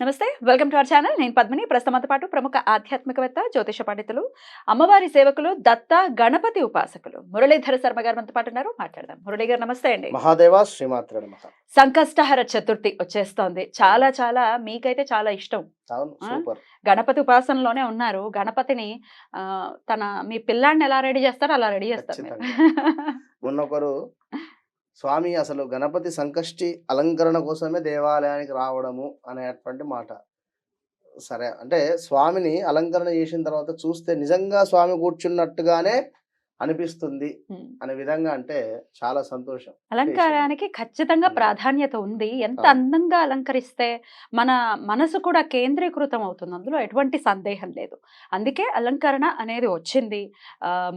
నమస్తే welcome to our channel. నేను పద్మిని. ప్రస్తుతంతో పాటు ప్రముఖ ఆధ్యాత్మికవేత్త జ్యోతిష పండితులు అమ్మవారి సేవకులు దత్త గణపతి ఉపాసకులు మురళీధర శర్మ గారు మనతో పాటు ఉన్నారు. మాట్లాడదాం. మురళీ గారు నమస్తే అండి. మహాదేవ శ్రీమాత్ర సంకష్టహర చతుర్థి వచ్చేస్తోంది. చాలా చాలా మీకైతే చాలా ఇష్టం. గణపతి ఉపాసనలోనే ఉన్నారు. గణపతిని తన మీ పిల్లాడిని ఎలా రెడీ చేస్తారో అలా రెడీ చేస్తారు. స్వామి అసలు గణపతి సంకష్టి అలంకరణ కోసమే దేవాలయానికి రావడము అనేటువంటి మాట. సరే అంటే స్వామిని అలంకరణ చేసిన తర్వాత చూస్తే నిజంగా స్వామి కూర్చున్నట్టుగానే అనిపిస్తుంది. అనే విధంగా అంటే చాలా సంతోషం అలంకారానికి ఖచ్చితంగా. ప్రాధాన్యత ఉంది ఎంత. అందంగా అలంకరిస్తే మన మనసు కూడా కేంద్రీకృతం అవుతుంది అందులో ఎటువంటి సందేహం లేదు అందుకే అలంకరణ అనేది వచ్చింది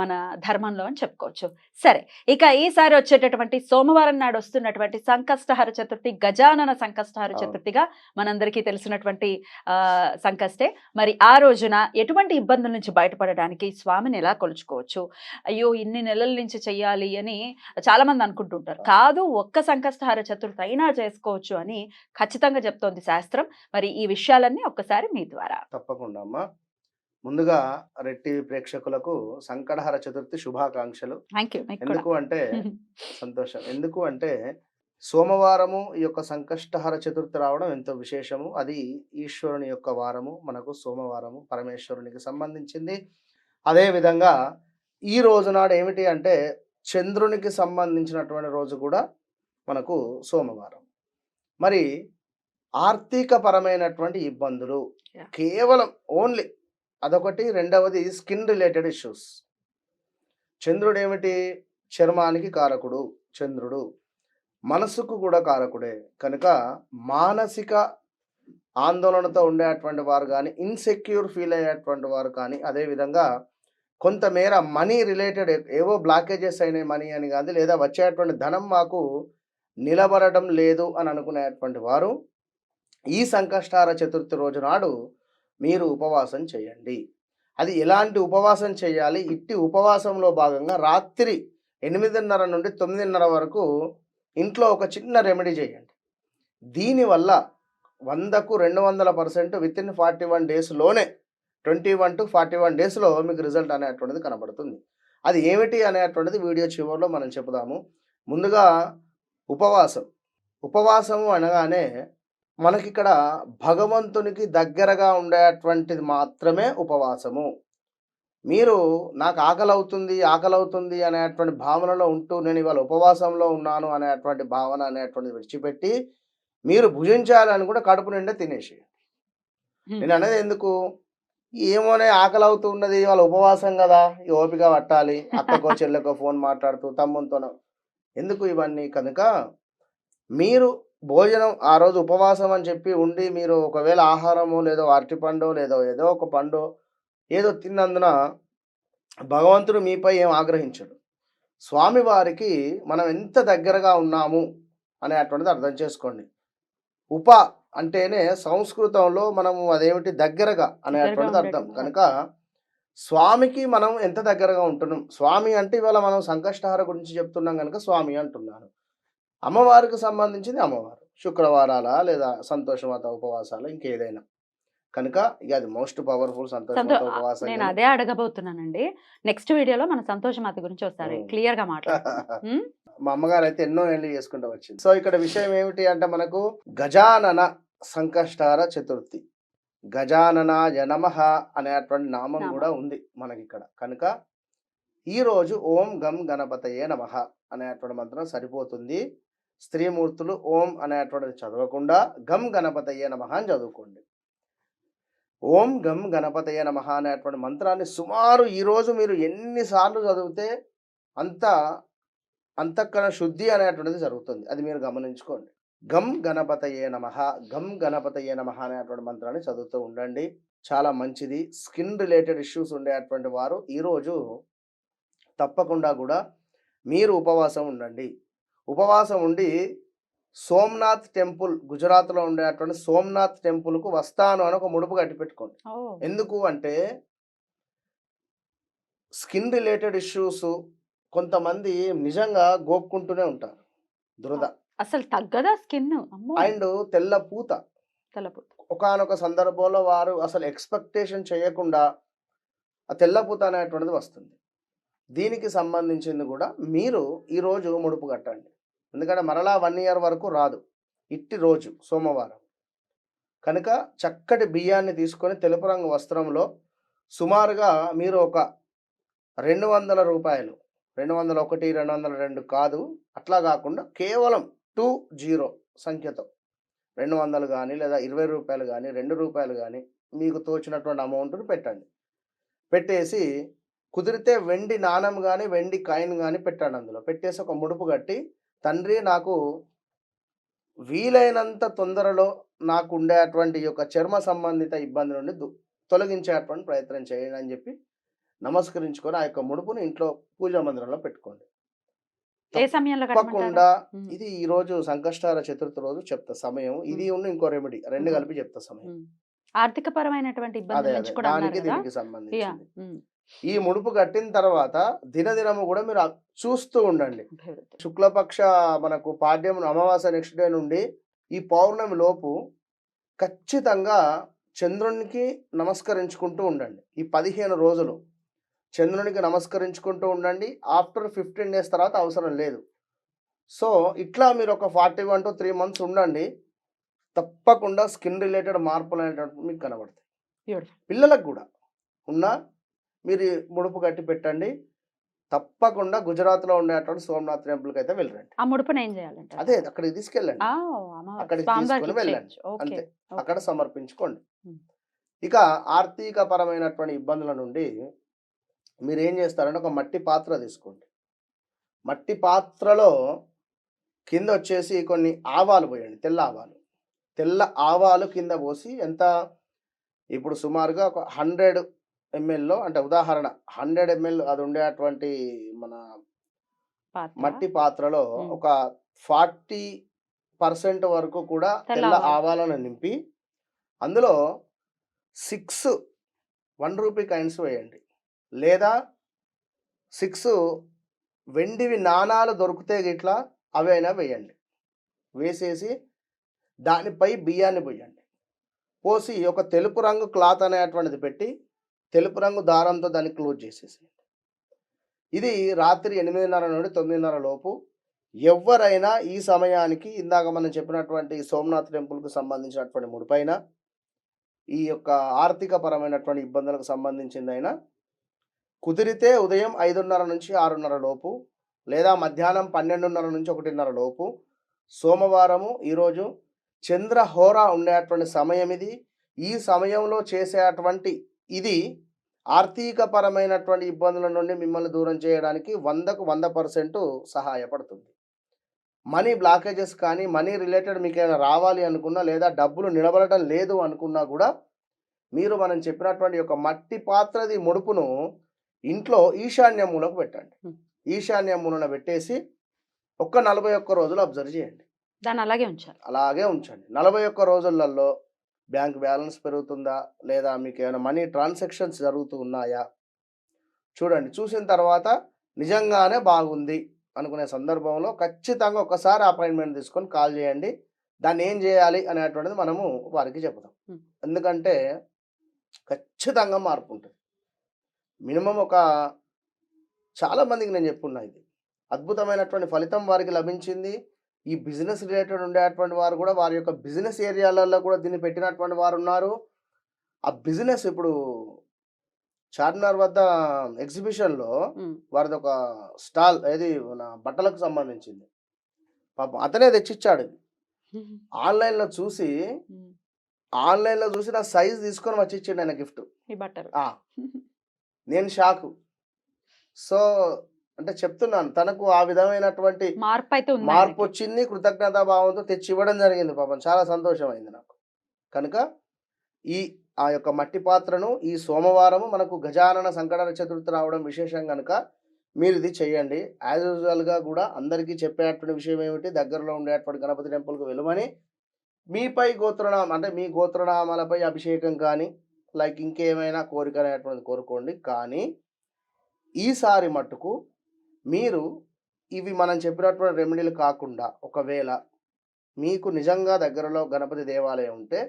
మన ధర్మంలో అని చెప్పుకోవచ్చు సరే ఇక ఈసారి వచ్చేటటువంటి సోమవారం నాడు వస్తున్నటువంటి సంకష్టహర చతుర్థి గజానన సంకష్టహర. చతుర్థిగా మనందరికీ తెలిసినటువంటి సంకష్టే మరి ఆ రోజున ఎటువంటి ఇబ్బందుల నుంచి బయటపడడానికి స్వామిని ఎలా కొలుచుకోవచ్చు అయ్యో! ఇన్ని నెలల నుంచి చెయ్యాలి అని చాలా మంది అనుకుంటుంటారు. కాదు ఒక్క సంకష్టహార చతుర్థి అయినా చేసుకోవచ్చు అని ఖచ్చితంగా చెప్తోంది శాస్త్రం. మరి ఈ విషయాలన్నీ ఒక్కసారి మీ ద్వారా. తప్పకుండా అమ్మా. ముందుగా రెడ్ టీవీ ప్రేక్షకులకు సంకటహర చతుర్థి శుభాకాంక్షలు. ఎందుకు అంటే సంతోషం. ఎందుకు అంటే సోమవారము ఈ యొక్క సంకష్టహర చతుర్థి రావడం ఎంతో విశేషము. అది ఈశ్వరుని యొక్క వారము. మనకు సోమవారము పరమేశ్వరునికి సంబంధించింది. అదే విధంగా ఈ రోజు నాడు ఏమిటి అంటే చంద్రునికి సంబంధించినటువంటి రోజు కూడా మనకు సోమవారం. మరి ఆర్థిక పరమైనటువంటి ఇబ్బందులు. కేవలం ఓన్లీ అదొకటి రెండవది స్కిన్ రిలేటెడ్ ఇష్యూస్. చంద్రుడు ఏమిటి చర్మానికి కారకుడు చంద్రుడు. మనసుకు కూడా కారకుడే. కనుక మానసిక ఆందోళనతో ఉండేటువంటి వారు కానీ ఇన్సెక్యూర్ ఫీల్ అయ్యేటువంటి వారు కానీ అదేవిధంగా కొంతమేర మనీ రిలేటెడ్ ఏవో బ్లాకేజెస్ అయినాయి మనీ అని కాదు లేదా వచ్చేటువంటి ధనం మాకు నిలబడడం లేదు అని అనుకునేటువంటి వారు ఈ సంకష్టార చతుర్థి రోజు నాడు మీరు ఉపవాసం చేయండి. అది ఎలాంటి ఉపవాసం చేయాలి? ఇట్టి ఉపవాసంలో భాగంగా రాత్రి ఎనిమిదిన్నర నుండి తొమ్మిదిన్నర వరకు ఇంట్లో ఒక చిన్న రెమెడీ చేయండి. దీనివల్ల వందకు రెండు వందల percent within forty one డేస్లోనే twenty one to forty one డేస్లో మీకు రిజల్ట్ అనేటువంటిది కనబడుతుంది. అది ఏమిటి అనేటువంటిది వీడియో చివరిలో మనం చెబుదాము. ముందుగా ఉపవాసం. ఉపవాసము అనగానే మనకిక్కడ భగవంతునికి దగ్గరగా ఉండేటువంటిది మాత్రమే ఉపవాసము. మీరు నాకు ఆకలి అవుతుంది ఆకలి అవుతుంది అనేటువంటి భావనలో ఉంటూ నేను ఇవాళ ఉపవాసంలో ఉన్నాను అనేటువంటి భావన అనేటువంటిది విడిచిపెట్టి మీరు భుజించాలని కూడా కడుపు నిండా తినేసి నేను అనేది ఎందుకు? ఏమోనే ఆకలి అవుతూ ఉన్నది వాళ్ళ ఉపవాసం కదా ఈ ఓపిక పట్టాలి. అక్కకో చెల్లెకో ఫోన్ మాట్లాడుతూ తమ్మునితోనో. ఎందుకు ఇవన్నీ? కనుక మీరు భోజనం ఆ రోజు ఉపవాసం అని చెప్పి ఉండి మీరు ఒకవేళ ఆహారము లేదో అరటిపండు లేదో ఏదో ఒక పండు ఏదో తిన్నందున భగవంతుడు మీపై ఏం ఆగ్రహించడు. స్వామివారికి మనం ఎంత దగ్గరగా ఉన్నాము అనేటువంటిది అర్థం చేసుకోండి. ఉప అంటేనే సంస్కృతంలో మనము అదేమిటి దగ్గరగా అనేటువంటిది అర్థం. కనుక స్వామికి మనం ఎంత దగ్గరగా ఉంటున్నాం? స్వామి అంటే ఇవాళ మనం సంకష్టహార గురించి చెప్తున్నాం కనుక స్వామి అంటున్నాను అమ్మవారికి సంబంధించింది అమ్మవారు. శుక్రవారాల లేదా సంతోషమాత ఉపవాసాలు? ఇంకేదైనా. కనుక ఇక అది మోస్ట్ పవర్ఫుల్ సంతో సంతోషమాత ఉపవాసం నేను అదే అడగబోతున్నానండి. నెక్స్ట్ వీడియోలో మన సంతోషమాత గురించి ఒకసారి ఉమ్. క్లియర్గా? మా అమ్మగారు అయితే ఎన్నో ఏళ్ళు చేసుకుంటూ వచ్చింది. సో ఇక్కడ విషయం ఏమిటి అంటే మనకు గజానన సంకష్టార చతుర్థి. గజాననాయ నమః అనేటువంటి నామం. కూడా ఉంది మనకి ఇక్కడ కనుక ఈ రోజు ఓం గం గణపతయే నమః అనేటువంటి మంత్రం సరిపోతుంది. స్త్రీమూర్తులు ఓం అనేటువంటిది చదవకుండా గం గణపతయే నమః అని చదువుకోండి. ఓం గం గణపతయే నమః అనేటువంటి మంత్రాన్ని సుమారు ఈ రోజు మీరు ఎన్నిసార్లు చదివితే అంత అంతఃకరణ శుద్ధి అనేటువంటిది జరుగుతుంది. అది మీరు గమనించుకోండి. గం గణపతయే నమ గం గణపతయే నమ అనేటువంటి మంత్రాన్ని చదువుతూ ఉండండి. చాలా మంచిది. స్కిన్ రిలేటెడ్ ఇష్యూస్ ఉండేటువంటి వారు ఈరోజు తప్పకుండా కూడా మీరు ఉపవాసం ఉండండి. ఉపవాసం ఉండి సోమనాథ్ టెంపుల్ గుజరాత్లో ఉండేటువంటి సోమనాథ్ టెంపుల్కు వస్తాను అని ఒక ముడుపు కట్టి పెట్టుకోండి. ఎందుకు అంటే స్కిన్ రిలేటెడ్ ఇష్యూస్ కొంతమంది నిజంగా గోక్కుంటూనే ఉంటారు. దురద. అసలు తగ్గదా స్కిన్ అండ్ తెల్ల పూత. తలపు ఒకానొక సందర్భంలో వారు అసలు ఎక్స్పెక్టేషన్ చేయకుండా ఆ తెల్లపూత అనేటువంటిది వస్తుంది. దీనికి సంబంధించింది కూడా మీరు ఈరోజు ముడుపు కట్టండి. ఎందుకంటే మరలా వన్ ఇయర్ వరకు రాదు. ఇట్టి రోజు సోమవారం. కనుక చక్కటి బియ్యాన్ని తీసుకొని తెలుపు రంగు వస్త్రంలో సుమారుగా మీరు ఒక రెండు వందల రూపాయలు రెండు వందల ఒకటి రెండు వందల రెండు కాదు. అట్లా కాకుండా కేవలం టూ జీరో సంఖ్యతో రెండు వందలు కానీ లేదా ఇరవై రూపాయలు కానీ రెండు రూపాయలు కానీ మీకు తోచినటువంటి అమౌంట్ని పెట్టండి. పెట్టేసి కుదిరితే వెండి నాణం కానీ వెండి కాయిన్ కానీ పెట్టండి అందులో. పెట్టేసి ఒక ముడుపు కట్టి తండ్రి నాకు వీలైనంత తొందరలో నాకు ఉండేటువంటి ఈ యొక్క చర్మ సంబంధిత ఇబ్బంది నుండి తొలగించేటువంటి ప్రయత్నం చేయండి అని చెప్పి నమస్కరించుకొని ఆ యొక్క ముడుపుని ఇంట్లో పూజా మందిరంలో పెట్టుకోండి. తప్పకుండా ఇది ఈ రోజు సంకష్టార చతుర్థి రోజు చెప్తా సమయం. ఇది ఉన్న ఇంకో రెమెడీ రెండు. కలిపి చెప్తా సమయం. ఆర్థిక పరమైనటువంటి దానికి ఉమ్, ఈ ముడుపు కట్టిన తర్వాత దినదినము కూడా మీరు చూస్తూ ఉండండి. శుక్లపక్ష మనకు పాడ్యం అమావాస్య నెక్స్ట్ డే నుండి ఈ పౌర్ణమి లోపు ఖచ్చితంగా చంద్రునికి నమస్కరించుకుంటూ ఉండండి. ఈ పదిహేను రోజులు. చంద్రునికి నమస్కరించుకుంటూ ఉండండి ఆఫ్టర్ ఫిఫ్టీన్ డేస్ తర్వాత అవసరం లేదు సో ఇట్లా మీరు ఒక forty one to three months ఉండండి తప్పకుండా స్కిన్ రిలేటెడ్ మార్పులు అనేటువంటి మీకు కనబడతాయి. పిల్లలకు కూడా ఉన్నా మీరు ముడుపు కట్టి పెట్టండి తప్పకుండా గుజరాత్లో ఉండేటువంటి సోమనాథ్ టెంపుల్కి అయితే వెళ్ళండి ఆ ముడుపును ఏం చేయాలంటే అదే అక్కడికి తీసుకెళ్ళండి. అక్కడికి తీసుకొని వెళ్ళండి. అంతే. అక్కడ సమర్పించుకోండి. ఇక ఆర్థిక పరమైనటువంటి ఇబ్బందుల నుండి మీరు ఏం చేస్తారంటే ఒక మట్టి పాత్ర తీసుకోండి మట్టి పాత్రలో కింద వచ్చేసి కొన్ని ఆవాలు పోయండి తెల్ల ఆవాలు తెల్ల ఆవాలు కింద పోసి ఎంత ఇప్పుడు సుమారుగా ఒక హండ్రెడ్ ఎంఎల్లో అంటే ఉదాహరణ హండ్రెడ్ ఎంఎల్ అది ఉండేటువంటి మన. మట్టి పాత్రలో. ఒక ఫార్టీ పర్సెంట్ వరకు కూడా తెల్ల తెల్ల ఆవాలు. ఆవాలను నింపి అందులో సిక్స్ వన్ రూపీ కాయిన్స్ వేయండి లేదా సిక్స్ వెండివి నాణాలు దొరికితే గిట్లా అవైనా వేయండి. వేసేసి దానిపై బియ్యాన్ని పోయండి. పోసి ఒక తెలుపు రంగు క్లాత్ అనేటువంటిది పెట్టి తెలుపు రంగు దారంతో దాన్ని క్లోజ్ చేసేసేయండి. ఇది రాత్రి ఎనిమిదిన్నర నుండి తొమ్మిదిన్నర లోపు ఎవరైనా ఈ సమయానికి ఇందాక మనం చెప్పినటువంటి సోమనాథ్ టెంపుల్కి సంబంధించినటువంటి ముడిపైన ఈ యొక్క ఆర్థిక పరమైనటువంటి ఇబ్బందులకు సంబంధించిందైనా కుదిరితే ఉదయం ఐదున్నర నుంచి ఆరున్నర లోపు లేదా మధ్యాహ్నం పన్నెండున్నర నుంచి ఒకటిన్నర లోపు సోమవారము ఈరోజు చంద్రహోర ఉండేటువంటి సమయం ఇది. ఈ సమయంలో చేసేటువంటి ఇది ఆర్థిక పరమైనటువంటి ఇబ్బందుల నుండి మిమ్మల్ని దూరం చేయడానికి వందకు వంద పర్సెంట్ సహాయపడుతుంది. మనీ బ్లాకేజెస్ కానీ మనీ రిలేటెడ్ మీకు ఏమైనా రావాలి అనుకున్నా లేదా డబ్బులు నిలబడటం లేదు అనుకున్నా కూడా మీరు మనం చెప్పినటువంటి ఒక మట్టి పాత్రది ముడుపును ఇంట్లో ఈశాన్య మూలకు పెట్టండి. ఈశాన్య మూలన పెట్టేసి ఒక్క నలభై ఒక్క రోజులు అబ్జర్వ్ చేయండి. దాన్ని అలాగే ఉంచాలి. అలాగే ఉంచండి. నలభై ఒక్క రోజులలో బ్యాంక్ బ్యాలెన్స్ పెరుగుతుందా? లేదా మీకు ఏమైనా మనీ ట్రాన్సాక్షన్స్ జరుగుతూ ఉన్నాయా? చూడండి. చూసిన తర్వాత నిజంగానే బాగుంది అనుకునే సందర్భంలో ఖచ్చితంగా ఒకసారి అపాయింట్మెంట్ తీసుకొని కాల్ చేయండి. దాన్ని ఏం చేయాలి అనేటువంటిది మనము వారికి చెప్తాం. ఎందుకంటే ఖచ్చితంగా మార్పు ఉంటుంది. మినిమం ఒక చాలా మందికి నేను చెప్పున్నా ఇది. అద్భుతమైనటువంటి ఫలితం వారికి లభించింది. ఈ బిజినెస్ రిలేటెడ్ ఉండేటువంటి వారు కూడా వారి యొక్క బిజినెస్ ఏరియాలలో కూడా దీన్ని పెట్టినటువంటి వారు ఉన్నారు. ఆ బిజినెస్ ఇప్పుడు చార్మినార్ వద్ద ఎగ్జిబిషన్లో. వారిది ఒక స్టాల్ ఏది మన బట్టలకు సంబంధించింది. పాపం అతనే తెచ్చిచ్చాడు. ఆన్లైన్లో చూసి. ఆన్లైన్లో చూసి నా సైజ్ తీసుకొని వచ్చి ఇచ్చిండు ఆయన గిఫ్ట్. బట్టలు. నేను షాకు. సో అంటే చెప్తున్నాను తనకు ఆ విధమైనటువంటి మార్పు అయితే మార్పు. వచ్చింది కృతజ్ఞతా భావంతో తెచ్చి ఇవ్వడం జరిగింది పాపం. చాలా సంతోషమైంది నాకు. కనుక ఈ ఆ యొక్క మట్టి పాత్రను ఈ సోమవారము మనకు గజానన సంకటన చతుర్థి రావడం విశేషం కనుక మీరు ఇది చేయండి. యాజ్ యూజువల్గా కూడా అందరికీ చెప్పేటువంటి విషయం ఏమిటి? దగ్గరలో ఉండేటువంటి గణపతి టెంపుల్కి వెళ్ళమని మీపై గోత్రనామ అంటే మీ గోత్రనామాలపై అభిషేకం కానీ లైక్ ఇంకేమైనా కోరిక అనేటువంటిది కోరుకోండి. కానీ ఈసారి మట్టుకు మీరు ఇవి మనం చెప్పినటువంటి రెమెడీలు కాకుండా ఒకవేళ మీకు నిజంగా దగ్గరలో గణపతి దేవాలయం ఉంటే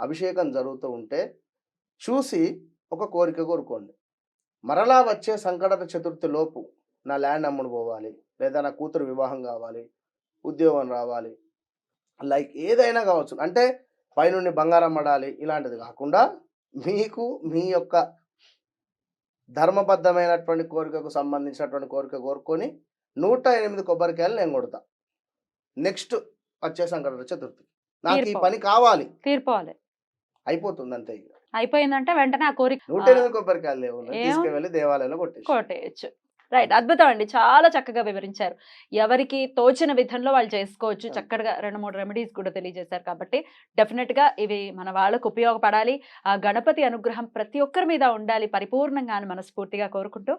అభిషేకం జరుగుతూ ఉంటే చూసి ఒక కోరిక కోరుకోండి. మరలా వచ్చే సంకటన చతుర్థి లోపు నా ల్యాండ్ అమ్ముడు పోవాలి లేదా నా కూతురు వివాహం కావాలి ఉద్యోగం రావాలి లైక్ ఏదైనా కావచ్చు. అంటే పైనుండి బంగారం పడాలి ఇలాంటిది కాకుండా మీకు మీ యొక్క ధర్మబద్ధమైనటువంటి కోరికకు సంబంధించినటువంటి కోరిక కోరుకొని నూట ఎనిమిది కొబ్బరికాయలు నేను కొడతా. నెక్స్ట్ వచ్చే సంకటన చతుర్థి. నాకు ఈ. పని కావాలి. తీరిపోవాలి. అయిపోతుంది అంతే అయిపోయిందంటే వెంటనే ఆ కోరిక నూట ఎనిమిది కొబ్బరికాయలు లేవు? తీసుకువెళ్ళి దేవాలయంలో కొట్టేసి కొట్టేయచ్చు. రైట్ అద్భుతం అండి. చాలా చక్కగా వివరించారు. ఎవరికి తోచిన విధంలో వాళ్ళు చేసుకోవచ్చు. చక్కగా రెండు మూడు రెమెడీస్ కూడా తెలియజేశారు కాబట్టి డెఫినెట్గా ఇవి మన వాళ్ళకు ఉపయోగపడాలి. ఆ గణపతి అనుగ్రహం ప్రతి ఒక్కరి మీద ఉండాలి పరిపూర్ణంగా అని మనస్ఫూర్తిగా కోరుకుంటూ